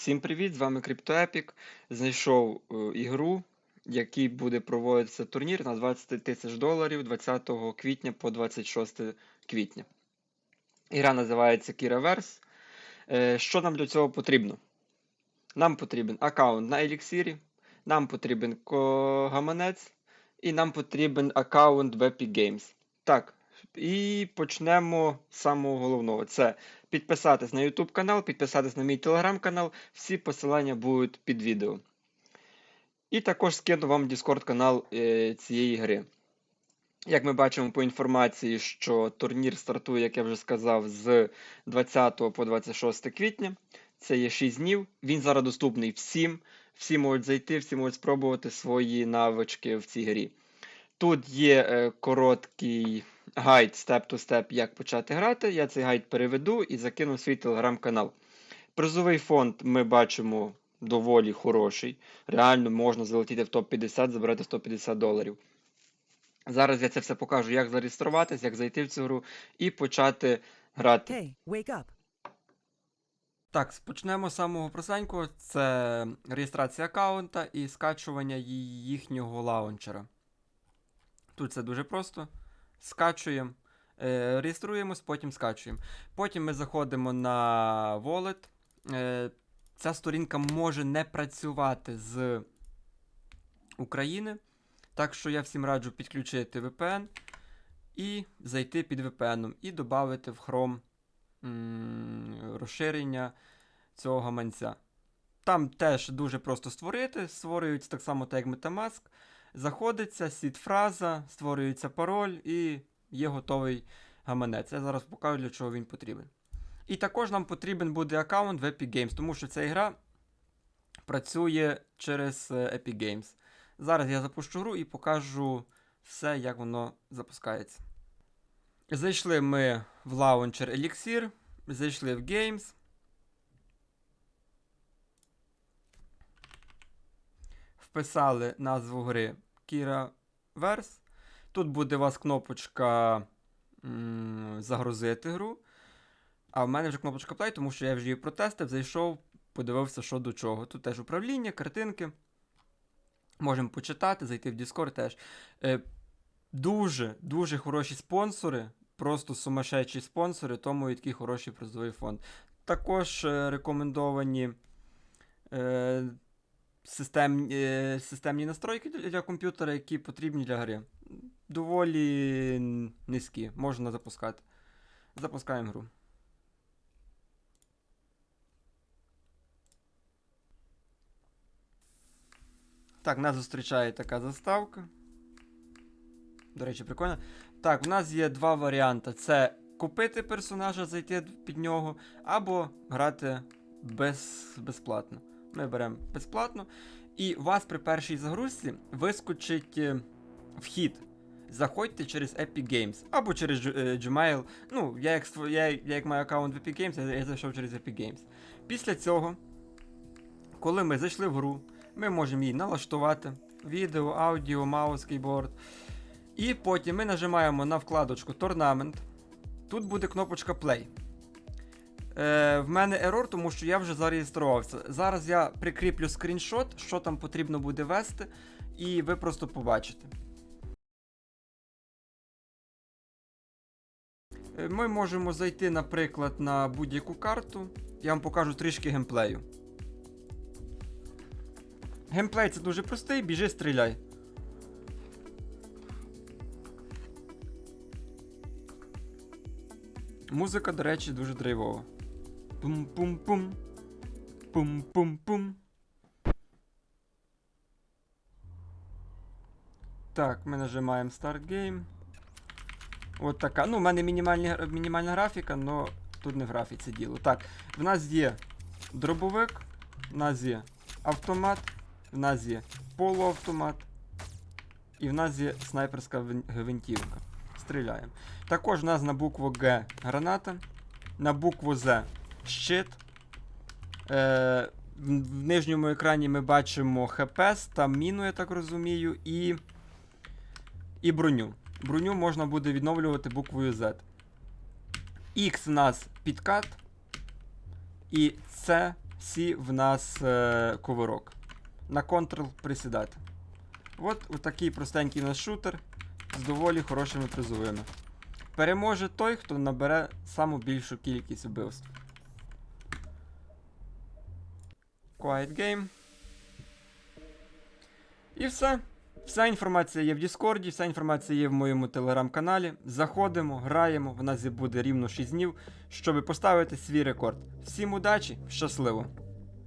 Всім привіт! З вами CryptoEpic. Знайшов е, ігру, в якій буде проводитися турнір на 20 тисяч доларів 20 квітня по 26 квітня. Ігра називається Kiraverse. Е, Що нам для цього потрібно? Нам потрібен аккаунт на еліксірі, нам потрібен гаманець, і нам потрібен аккаунт в Epic Games. Так, і почнемо з самого головного. Це підписатись на YouTube канал, підписатись на мій телеграм канал. Всі посилання будуть під відео. І також скину вам Discord канал е, цієї гри. Як ми бачимо по інформації, що турнір стартує, як я вже сказав, з 20 по 26 квітня. Це є 6 днів. Він зараз доступний всім. Всі можуть зайти, всі можуть спробувати свої навички в цій грі. Тут є е, короткий гайд степ-то-степ, як почати грати. Я цей гайд переведу і закину в свій телеграм-канал. Призовий фонд ми бачимо доволі хороший. Реально можна залетіти в топ-50, забрати 150 доларів. Зараз я це все покажу, як зареєструватись, як зайти в цю гру і почати грати. Hey, wake up. Так, почнемо з самого простенького. Це реєстрація аккаунта і скачування їхнього лаунчера. Тут це дуже просто. Скачуємо, е, реєструємось, потім скачуємо. Потім ми заходимо на Wallet. Е, ця сторінка може не працювати з України. Так що я всім раджу підключити VPN і зайти під VPN і додати в Chrome розширення цього гаманця. Там теж дуже просто створити. Створюється так само, як Metamask. Заходиться, сід-фраза, створюється пароль і є готовий гаманець. Я зараз покажу, для чого він потрібен. І також нам потрібен буде аккаунт в Epic Games, тому що ця гра працює через е, Epic Games. Зараз я запущу гру і покажу все, як воно запускається. Зайшли ми в лаунчер Elixir, зайшли в Games. Вписали назву гри Kira Verse. Тут буде у вас кнопочка загрузити гру. А в мене вже кнопочка Play, тому що я вже її протестив, зайшов, подивився, що до чого. Тут теж управління, картинки. Можемо почитати, зайти в Discord теж. Е, дуже, дуже хороші спонсори. Просто сумасшедші спонсори, тому і такий хороший призовий фонд. Також е, рекомендовані е, систем, е, системні настройки для, комп'ютера, які потрібні для гри. Доволі низькі, можна запускати. Запускаємо гру. Так, нас зустрічає така заставка. До речі, прикольно. Так, у нас є два варіанти: це купити персонажа, зайти під нього, або грати без, безплатно. Ми беремо безплатно. І у вас при першій загрузці вискочить е, вхід. Заходьте через Epic Games або через е, Gmail. Ну, я як, я, я як маю аккаунт в Epic Games, я, я зайшов через Epic Games. Після цього, коли ми зайшли в гру, ми можемо її налаштувати. Відео, аудіо, маус, кейборд. І потім ми нажимаємо на вкладочку Tournament. Тут буде кнопочка Play. Е, в мене ерор, тому що я вже зареєструвався. Зараз я прикріплю скріншот, що там потрібно буде ввести, і ви просто побачите. Е, Ми можемо зайти, наприклад, на будь-яку карту. Я вам покажу трішки геймплею. Геймплей це дуже простий, біжи, стріляй. Музика, до речі, дуже драйвова. Пум-пум-пум. Пум-пум-пум. Так, ми нажимаємо Start Game. От така. Ну, у мене мінімальні, гра- мінімальна графіка, але тут не в графіці діло. Так, в нас є дробовик, в нас є автомат, в нас є полуавтомат. І в нас є снайперська вин- гвинтівка. Стріляємо. Також в нас на букву Г граната, на букву З щит. Е, в, нижньому екрані ми бачимо ХПС та міну, я так розумію, і, і броню. Броню можна буде відновлювати буквою Z. X в нас підкат. І С Сі в нас е, кувирок. На Ctrl присідати. От такий простенький у нас шутер з доволі хорошими призовими. Переможе той, хто набере саму більшу кількість вбивств. Quiet Game. І все. Вся інформація є в Діскорді, вся інформація є в моєму телеграм-каналі. Заходимо, граємо, в нас буде рівно 6 днів, щоб поставити свій рекорд. Всім удачі, щасливо!